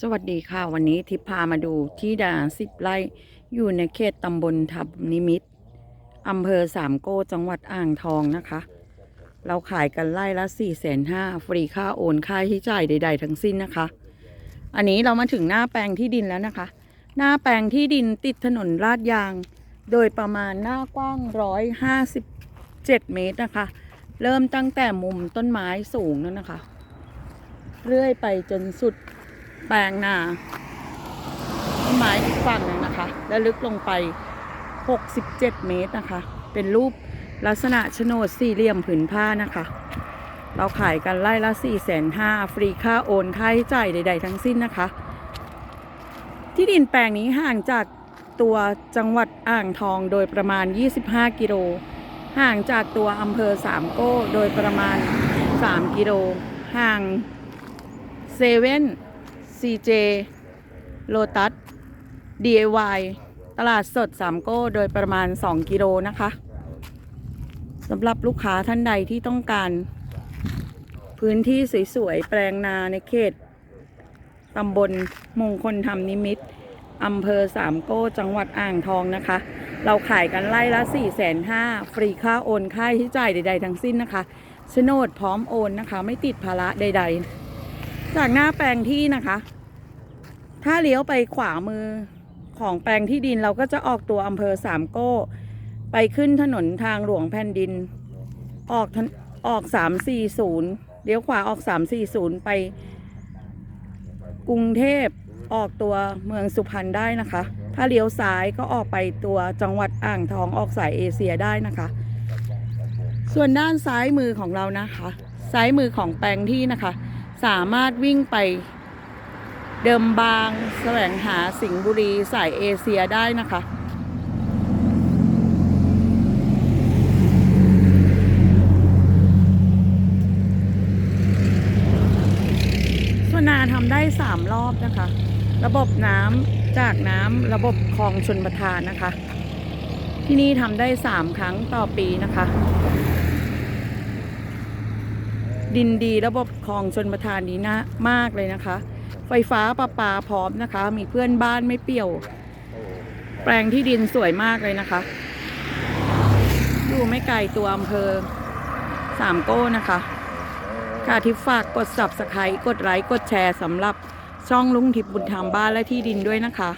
สวัสดีค่ะ วันนี้ทิพพามาดูที่ดาสิบไร่อยู่ในเขตตำบลทับนิมิตอำเภอสามโก้จังหวัดอ่างทองนะคะ เราขายกันไร่ละ4ี่แสนห้าฟรีค่าโอนค่าใช้จ่ายใด ๆ ทั้งสิ้นนะคะ อันนี้เรามาถึงหน้าแปลงที่ดินแล้วนะคะ หน้าแปลงที่ดินติดถนนลาดยาง โดยประมาณหน้ากว้างร้อยห้าสิบเจ็ดเมตรนะคะ เริ่มตั้งแต่มุมต้นไม้สูงนั่นนะคะ เรื่อยไปจนสุด แปลงนาต้นไม้อีกฝั่งหนึ่งนะคะ และลึกลงไป 67 เมตรนะคะ เป็นรูปลักษณะโฉนดสี่เหลี่ยมผืนผ้านะคะ เราขายกันไล่ละ4 5 0 0 0ฟรีค่าโอนค่าใช้จ่ายใด ๆ ทั้งสิ้นนะคะ ที่ดินแปลงนี้ห่างจากตัวจังหวัดอ่างทองโดยประมาณ 25 กิโล ห่างจากตัวอำเภอสามโก้โดยประมาณ 3 กิโล ห่างเซเว่น CJ โลตัส DIY ตลาดสดสามโก้โดยประมาณ 2 กิโลนะคะสำหรับลูกค้าท่านใดที่ต้องการ พื้นที่สวยๆ แปลงนาในเขตตำบลมงคลธรรมนิมิตอำเภอสามโก้จังหวัดอ่างทองนะคะ เราขายกันไล่ละ 4 5 0 0 0ฟรีค่าโอนค่าใช้จ่ายใด ๆ ทั้งสิ้นนะคะโฉนดพร้อมโอนนะคะ ไม่ติดภาระใด ๆ จากหน้าแปลงที่นะคะ ถ้าเลี้ยวไปขวามือของแปลงที่ดินเราก็จะออกตัวอำเภอสามโก้ ไปขึ้นถนนทางหลวงแผ่นดิน ออกออกสามสี่ศูนย์เลี้ยวขวาออกสามสี่ศูนย์ไป กรุงเทพออกตัวเมืองสุพรรณได้นะคะ ถ้าเลี้ยวซ้ายก็ออกไปตัวจังหวัดอ่างทองออกสายเอเชียได้นะคะ ส่วนด้านซ้ายมือของเรานะคะ ซ้ายมือของแปลงที่นะคะ สามารถวิ่งไป เดิมบางแสวงหาสิงห์บุรีสายเอเชียได้นะคะสวนนาทำได้สามรอบนะคะ ระบบน้ำจากน้ำระบบคลองชนประทานนะคะ ที่นี่ทำได้สามครั้งต่อปีนะคะ ดินดีระบบคลองชนประทานดีนะมากเลยนะคะ ไฟฟ้าประปาพร้อมนะคะ มีเพื่อนบ้านไม่เปี่ยว แปลงที่ดินสวยมากเลยนะคะอยู่ไม่ไกลตัวอำเภอสามโก้นะคะค่ะที่ฝากกด subscribe กดไลค์กดแชร์สำหรับช่องลุงทิพย์บุญธรรมบ้านและที่ดินด้วยนะคะ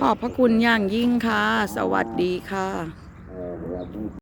ขอบพระคุณอย่างยิ่งค่ะ สวัสดีค่ะ